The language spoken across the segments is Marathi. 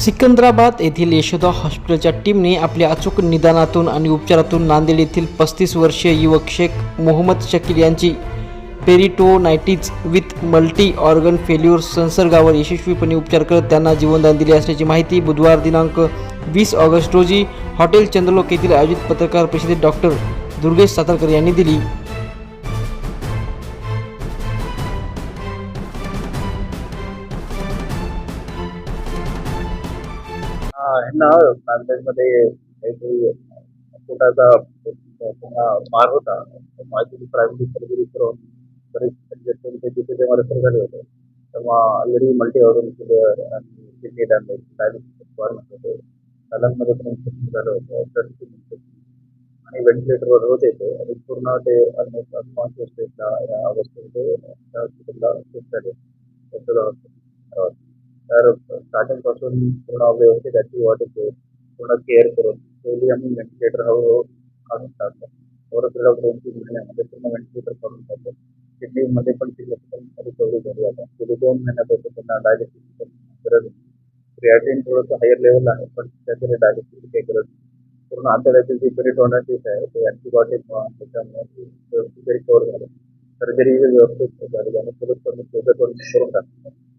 सिकंदराबाद येथील यशोदा हॉस्पिटलच्या टीमने आपल्या अचूक निदानातून आणि उपचारातून नांदेड येथील पस्तीस वर्षीय युवक शेख मोहम्मद शकील यांची peritonitis with multi organ failure संसर्गावर यशस्वीपणे उपचार करत त्यांना जीवनदान दिले असल्याची माहिती बुधवार दिनांक वीस ऑगस्ट रोजी हॉटेल चंद्रलोक येथील आयोजित पत्रकार परिषदेत डॉक्टर दुर्गेश सातारकर यांनी दिली. हा, ह्यांना नांदेडमध्ये काहीतरी पोटाचा त्यांना मार होता. माझी प्रायव्हेट सर्जरी करून बरेच congestion तिथे ते मला झाले होते. तेव्हा ऑलरेडी मल्टी ऑर्गन आणि किडनी डॅमेज डायबिटीस होते. कलंगमध्ये पण इन्फेक्शन झालं होतं. सर्टिफिक इन्फेक्शन आणि व्हेंटिलेटरवर होते ते. आणि पूर्ण ते अनेक कॉन्शियस स्टेटला या अवस्थेमध्ये त्या हॉस्पिटलला शिफ्ट झाले. यशोदा हॉस्पिटल तर स्टार्टिंग पासून पूर्ण व्यवस्थित त्याची वाटत पूर्ण केअर करून पहिली आम्ही व्हेंटिलेटर हळूहळू काढून टाकलं ओव्हर पिरियड ऑफ़ दोन तीन महिन्यामध्ये पूर्ण व्हेंटिलेटर काढून टाकलं किडनीमध्ये पण सिग्निफिकंट रिकव्हरी झाली आता गेली दोन महिन्यापासून गरज थोडंसं हायर लेवल आहे पण त्याच्याकडे डायलिसिसची काही गरज. पूर्ण आतड्यातील जी पेरिटोनायटिस आहे ते अँटीबायोटिक त्याच्यामुळे व्यवस्थित रिकवर झालं सर्जरी व्यवस्थित झाली आणि कमी करून करून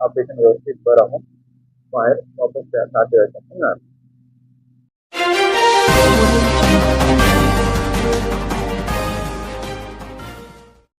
ఆపరేషన్ వ్యవస్థ ఇಬ್ಬరము వాపస్ సాధ్యమవుతున్నారు